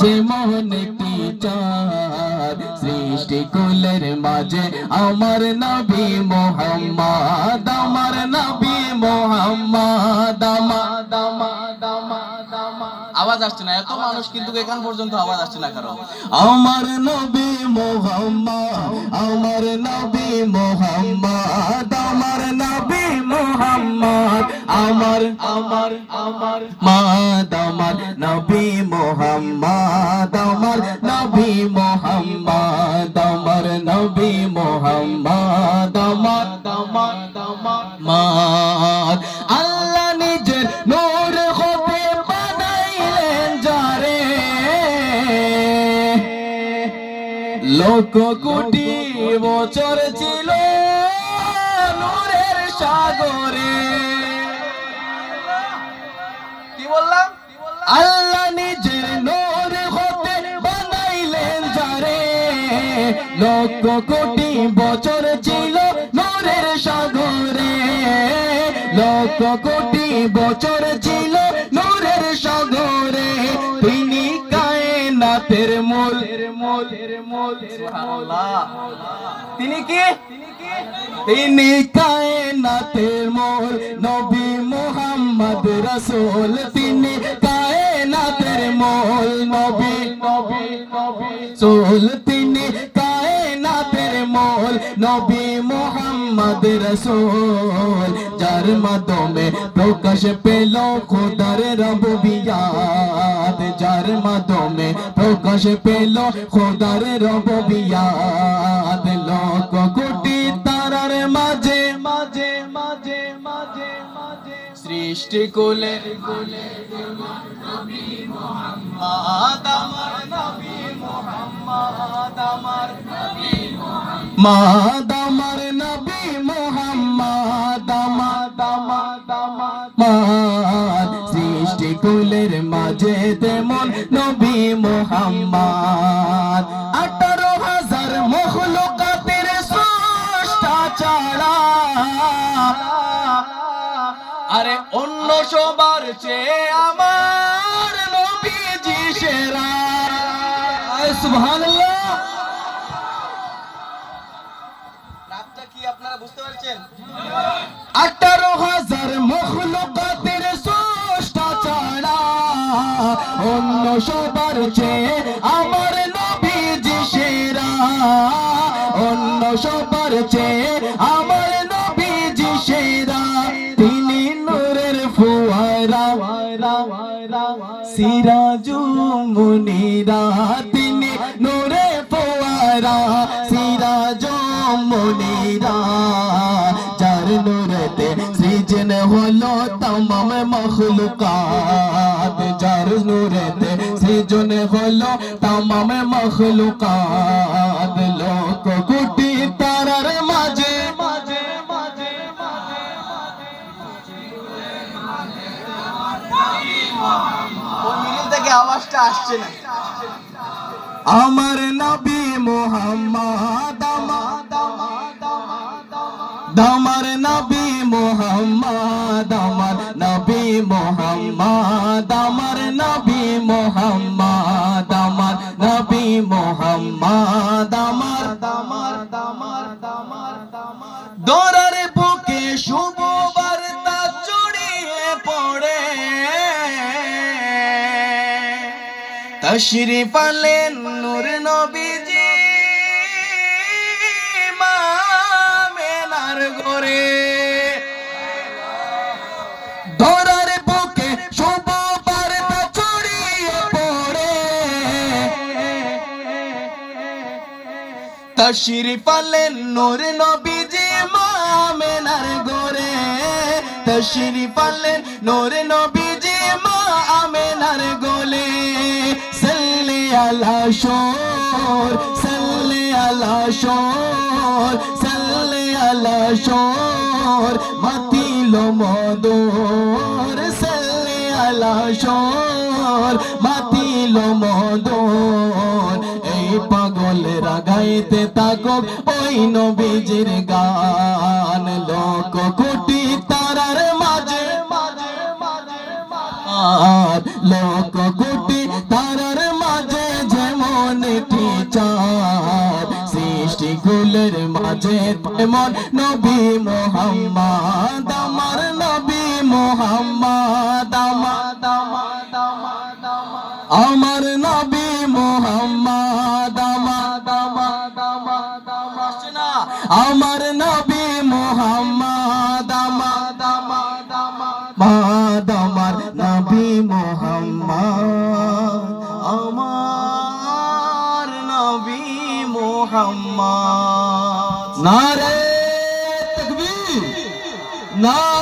যেমন টিচার সৃষ্টি কুলের মাঝে আমার নবী মোহাম্মদ আমার নবী মোহাম্মদ আওয়াজ আসছে না এত মানুষ কিন্তু এখান পর্যন্ত আওয়াজ আসছে না কারও। আমার নবী মোহাম্মদ আমার নবী মোহাম্মদ আমার আমার আমার। মাদ আমার নবী মোহাম্মদ আমার নবী মোহাম্মদ আমার নবী মোহাম্মদ আমার আমার আমার মাদ। আল্লাহ নিজের নূর হতে বানাইলেন যারে। লোক কোটি বছর ছিল নূরের সাগরে। বললাম? আল্লাহ নিজের নূর হতে বানাইলেন যারে। লক্ষ কোটি বছর ছিল নূরের সাগরে। লক্ষ কোটি বছর ছিল নূরের সাগরে। তিনি কায়নাতের মূল। তিনি কি? তিনি কায়নাতের মোল নবী মোহাম্মদ রসুল, তিনি কায়নাতের মোল নবী। সোল তিনি কায়নাতের মোল নবী মোহাম্মদ রসুল। যার মাধ্যমে প্রকাশ পেল খোদার রববিয়াত। যার মাধ্যমে প্রকাশ পেল খোদার রববিয়াত। লোক কোটি সৃষ্টি কোলের মাদ আমার নবী মোহাম্মদ মাদ মাদ মাদ সৃষ্টি কুলের মাঝে তেমন নবী মোহাম্মদ। আরে অন্য সবার চেয়ে আমার নবীজি সেরা। সুবহানাল্লাহ। রাতটা কি আপনারা বুঝতে পারছেন? আঠারো হাজার মখলুকাতের স্রষ্টা ছাড়া অন্য সবার চেয়ে আমার নবীজি সেরা। অন্য সবার চেয়ে সিরাজু মুনিরা তিনি নূরে ফোয়ারা সিরাজু মুনিরা যার নূরেতে সৃজন হলো তমাম মখলুকাত যার নূরেতে সৃজন হলো তমাম মখলুকাত লোক কোটি তারার মাঝে মাঝে থেকে আওয়াজটা আসছে না। আমার নবী মোহাম্মদ, আমার নবী মোহাম্মদ, আমার নবী মোহাম্মদ, আমার নবী মোহাম্মদ, আমার নবী মোহাম্মদ। তশরিফ আলেন নূর নবীজি মামেনার গোরে ধরার বুকে শুভ বার্তা ছড়িয়ে পড়ে। তশরিফ আলেন নূর নবীজি মামেনার গোরে তশরিফ আলেন নূর নবীজি, মা আমেনার গোলে সাল্লি আলা শোর, সাল্লি আলা শোর, সাল্লি আলা শোর মাতিল মদোর, সাল্লি আলা শোর মাতিল মদোর। এই পাগল রাগাইতে তাকক ওই নবীজির গান। লোক কোটি তারার মাঝে মাঝে মাঝে কোটি মাঝে তেমন নবী মোহাম্মদ, আমার নবী মোহাম্মদ, আমার নবী মোহাম্মদ, আমার নবী মোহাম্মদ, আমার নবী মোহাম্মদ, আমার নবী মোহাম্মদ। নারে তকবীর না